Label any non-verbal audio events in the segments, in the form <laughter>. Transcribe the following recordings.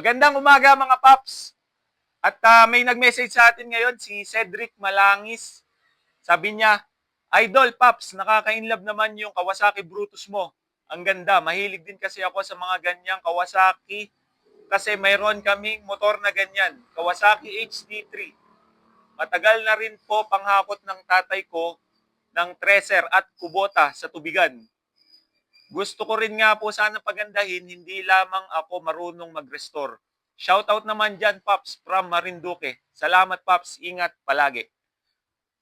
Magandang umaga mga paps. At ah, may nag-message sa atin ngayon si Cedric Malangis. Sabi niya, Idol Paps, nakaka-inlove naman yung Kawasaki Brutus mo. Ang ganda. Mahilig din kasi ako sa mga ganyang Kawasaki kasi mayroon kaming motor na ganyan. Kawasaki HD3. Matagal na rin po panghakot ng tatay ko ng Treasure at Kubota sa tubigan. Gusto ko rin nga po sana pagandahin, hindi lamang ako marunong mag-restore. Shoutout naman dyan, Paps, from Marinduque. Salamat, Paps. Ingat palagi.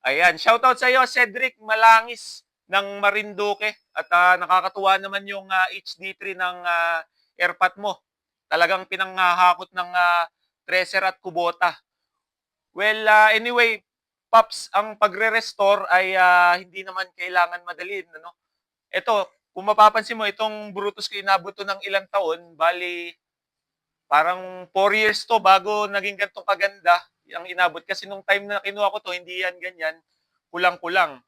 Ayan, shoutout sa iyo, Cedric Malangis ng Marinduque. At ah, nakakatuwa naman yung ah, HD3 ng ah, airpat mo. Talagang pinanghahakot ng uh, Treasure at Kubota. Well, ah, anyway, Paps, ang pagre-restore ay ah, hindi naman kailangan madalin. Ano? Ito, kung mapapansin mo, itong Brutus ko inabot to ng ilang taon, bali parang 4 years to bago naging gantong kaganda ang inabot. Kasi nung time na kinuha ko to, hindi yan ganyan, kulang-kulang.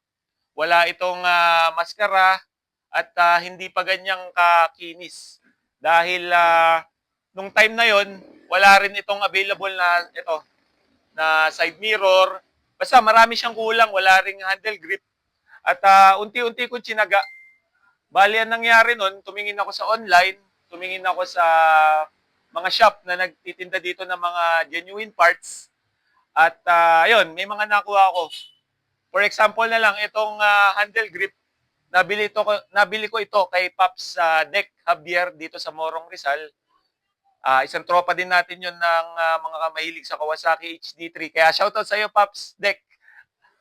Wala itong ah, maskara at ah, hindi pa ganyang kakinis. Dahil ah, nung time na yon wala rin itong available na ito na side mirror. Basta marami siyang kulang, wala ring handle grip. At ah, unti-unti ko tsinaga. Bali, ang nangyari nun, tumingin ako sa online, tumingin ako sa mga shop na nagtitinda dito ng mga genuine parts. At ah, ayun, may mga nakuha ako. For example na lang, itong ah, handle grip, nabili, ito, ko- nabili ko ito kay Paps sa Deck Javier dito sa Morong Rizal. Ah, isang tropa din natin yun ng ah, mga mahilig sa Kawasaki HD3. Kaya shoutout sa iyo, Paps Deck.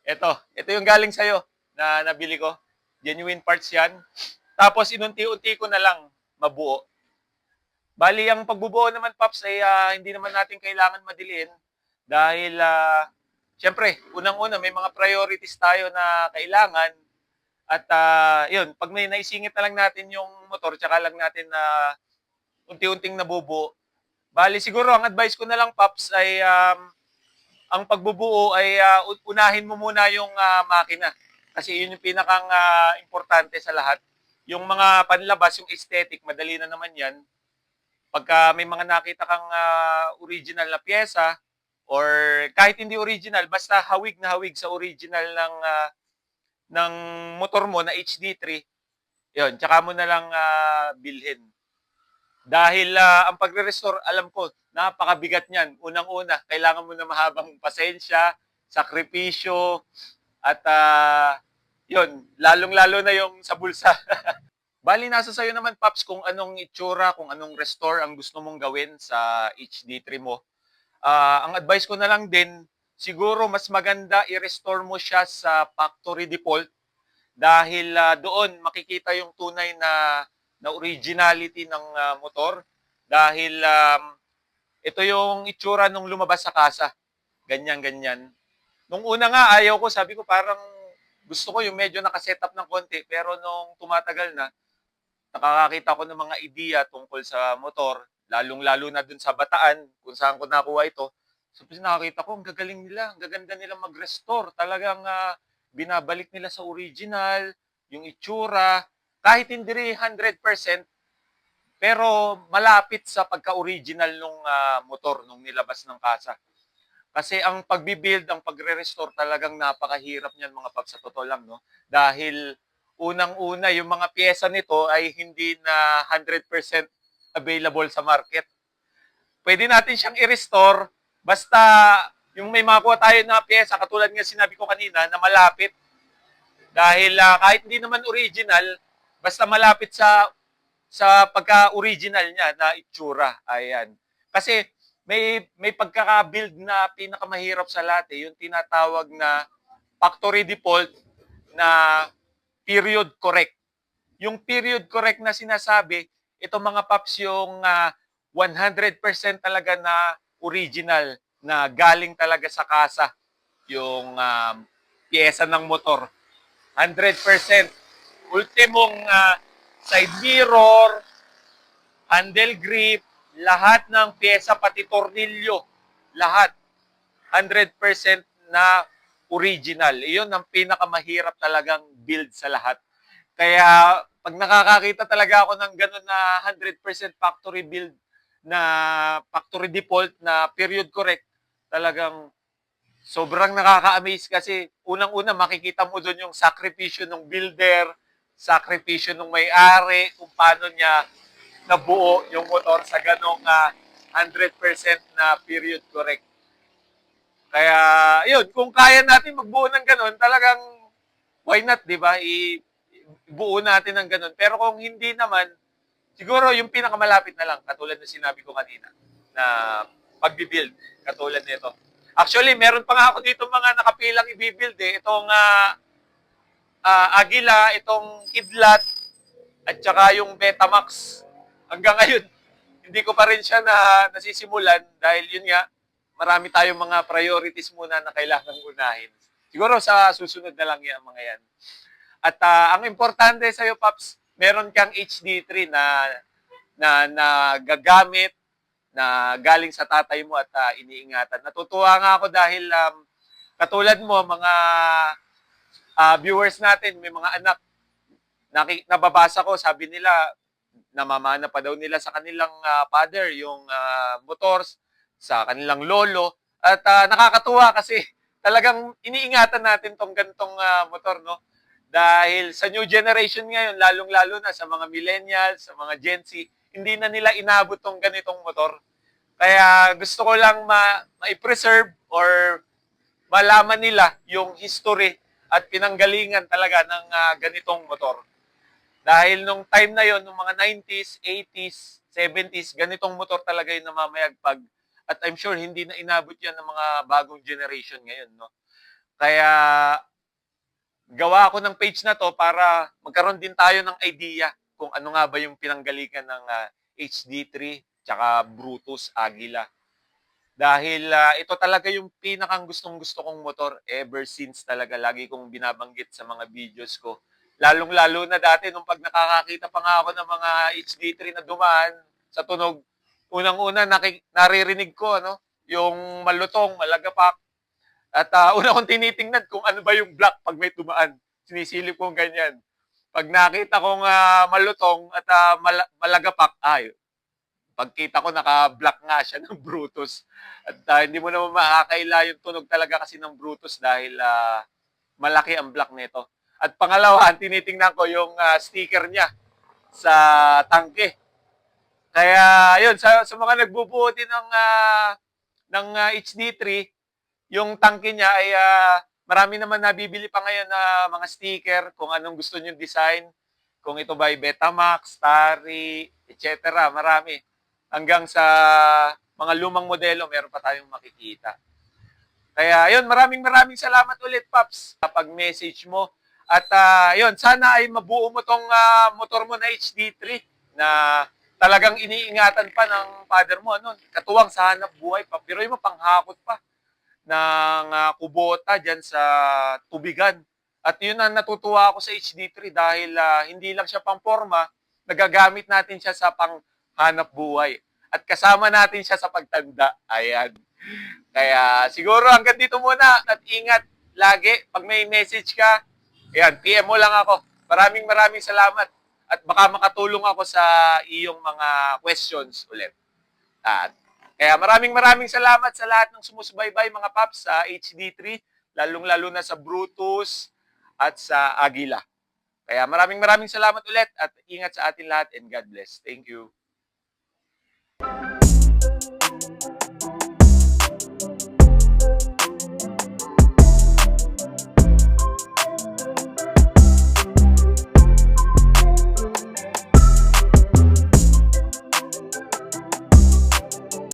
Ito, ito yung galing sa iyo na nabili ko. Genuine parts yan. Tapos inunti-unti ko na lang mabuo. Bali, ang pagbubuo naman, Paps, ay ah, hindi naman natin kailangan madiliin dahil, ah, syempre, unang-una, may mga priorities tayo na kailangan. At ah, yun, pag may naisingit na lang natin yung motor, tsaka lang natin na unti-unting nabubuo. Bali, siguro, ang advice ko na lang, Paps, ay um, ang pagbubuo ay un- unahin mo muna yung ah, makina. Kasi yun yung pinakang ah, importante sa lahat. Yung mga panlabas, yung aesthetic, madali na naman yan. Pagka may mga nakita kang ah, original na pyesa, or kahit hindi original, basta hawig na hawig sa original ng ah, ng motor mo na HD3, yun, tsaka mo na lang ah, bilhin. Dahil ah, ang pagre-restore, alam ko, napakabigat niyan. Unang-una, kailangan mo na mahabang pasensya, sakripisyo, at ah, yun, lalong-lalo na yung sa bulsa. <laughs> Bali, nasa sa'yo naman, Paps, kung anong itsura, kung anong restore ang gusto mong gawin sa HD3 mo. Ah, ang advice ko na lang din, siguro mas maganda i-restore mo siya sa factory default dahil ah, doon makikita yung tunay na na originality ng ah, motor dahil um, ito yung itsura nung lumabas sa kasa. Ganyan, ganyan. Nung una nga, ayaw ko, sabi ko parang gusto ko yung medyo nakasetup ng konti pero nung tumatagal na, nakakakita ko ng mga ideya tungkol sa motor, lalong-lalo na dun sa bataan, kung saan ko nakuha ito. So, nakakita ko, ang gagaling nila, ang gaganda nila mag-restore. Talagang ah, binabalik nila sa original, yung itsura, kahit hindi rin 100%, pero malapit sa pagka-original nung ah, motor nung nilabas ng kasa. Kasi ang pagbibuild, ang pagre-restore talagang napakahirap niyan mga paps sa totoo lang, no? Dahil unang-una, yung mga pyesa nito ay hindi na 100% available sa market. Pwede natin siyang i-restore basta yung may makuha tayo na pyesa, katulad nga sinabi ko kanina, na malapit. Dahil ah, kahit hindi naman original, basta malapit sa sa pagka-original niya na itsura. Ayan. Kasi may may pagkaka-build na pinakamahirap sa lahat eh, yung tinatawag na factory default na period correct. Yung period correct na sinasabi, ito mga paps yung ah, 100% talaga na original na galing talaga sa kasa yung um, pyesa ng motor. 100%. Ultimong ah, side mirror, handle grip, lahat ng pyesa, pati tornilyo, lahat. 100% na original. Iyon ang pinakamahirap talagang build sa lahat. Kaya pag nakakakita talaga ako ng ganun na 100% factory build na factory default na period correct, talagang sobrang nakaka-amaze kasi unang-una makikita mo doon yung sakripisyo ng builder, sakripisyo ng may-ari, kung paano niya nabuo yung motor sa ganong ah, 100% na period correct. Kaya, yun, kung kaya natin magbuo ng ganon, talagang why not, di ba? I- ibuo natin ng ganon. Pero kung hindi naman, siguro yung pinakamalapit na lang, katulad ng sinabi ko kanina, na pagbibuild, katulad nito. Actually, meron pa nga ako dito mga nakapilang i-build eh. Itong ah, ah, Agila, itong Kidlat, at saka yung Betamax. Hanggang ngayon, hindi ko pa rin siya na nasisimulan dahil yun nga, marami tayong mga priorities muna na kailangan unahin. Siguro sa susunod na lang yan, mga yan. At ah, ang importante sa iyo, Paps, meron kang HD3 na na na gagamit na galing sa tatay mo at ah, iniingatan. Natutuwa nga ako dahil um, katulad mo, mga ah, viewers natin, may mga anak, naki, nababasa ko, sabi nila, namamana pa daw nila sa kanilang ah, father yung ah, motors, sa kanilang lolo. At ah, nakakatuwa kasi talagang iniingatan natin tong gantong ah, motor, no? Dahil sa new generation ngayon, lalong-lalo na sa mga millennials, sa mga Gen Z, hindi na nila inabot tong ganitong motor. Kaya gusto ko lang ma- ma-preserve or malaman nila yung history at pinanggalingan talaga ng ah, ganitong motor. Dahil nung time na yon, nung mga 90s, 80s, 70s, ganitong motor talaga yung namamayagpag. At I'm sure hindi na inabot yan ng mga bagong generation ngayon, no? Kaya gawa ako ng page na to para magkaroon din tayo ng idea kung ano nga ba yung pinanggalingan ng ah, HD3 tsaka Brutus Agila. Dahil ah, ito talaga yung pinakang gustong gusto kong motor ever since talaga. Lagi kong binabanggit sa mga videos ko. Lalong-lalo na dati nung pag nakakakita pa nga ako ng mga HD3 na dumaan sa tunog, unang-una naririnig ko ano, yung malutong, malagapak. At ah, una kong tinitingnan kung ano ba yung black pag may tumaan. Sinisilip kong ganyan. Pag nakita kong ah, malutong at ah, mala- malagapak, ay, pagkita ko naka-black nga siya ng <laughs> Brutus. At ah, hindi mo naman makakaila yung tunog talaga kasi ng Brutus dahil ah, malaki ang black nito. At pangalawa, ang tinitingnan ko yung ah, sticker niya sa tangke. Kaya yun, sa, sa mga nagbubuo din ng, ah, ng ah, HD3, yung tangke niya ay ah, marami naman nabibili pa ngayon na mga sticker kung anong gusto niyo design. Kung ito ba ay Betamax, Tari, etc. Marami. Hanggang sa mga lumang modelo, meron pa tayong makikita. Kaya yun, maraming maraming salamat ulit, Paps, sa pag-message mo. At ah, yun, sana ay mabuo mo tong ah, motor mo na HD3 na talagang iniingatan pa ng father mo. Ano, katuwang sa hanap buhay pa. Pero yung panghakot pa ng ah, kubota dyan sa tubigan. At yun ang natutuwa ako sa HD3 dahil ah, hindi lang siya pang forma, nagagamit natin siya sa panghanap buhay. At kasama natin siya sa pagtanda. Ayan. Kaya siguro hanggang dito muna at ingat lagi pag may message ka. Ayan, PM mo lang ako. Maraming maraming salamat at baka makatulong ako sa iyong mga questions ulit. At kaya maraming maraming salamat sa lahat ng sumusubaybay mga paps sa HD3, lalong-lalo na sa Brutus at sa Agila. Kaya maraming maraming salamat ulit at ingat sa atin lahat and God bless. Thank you.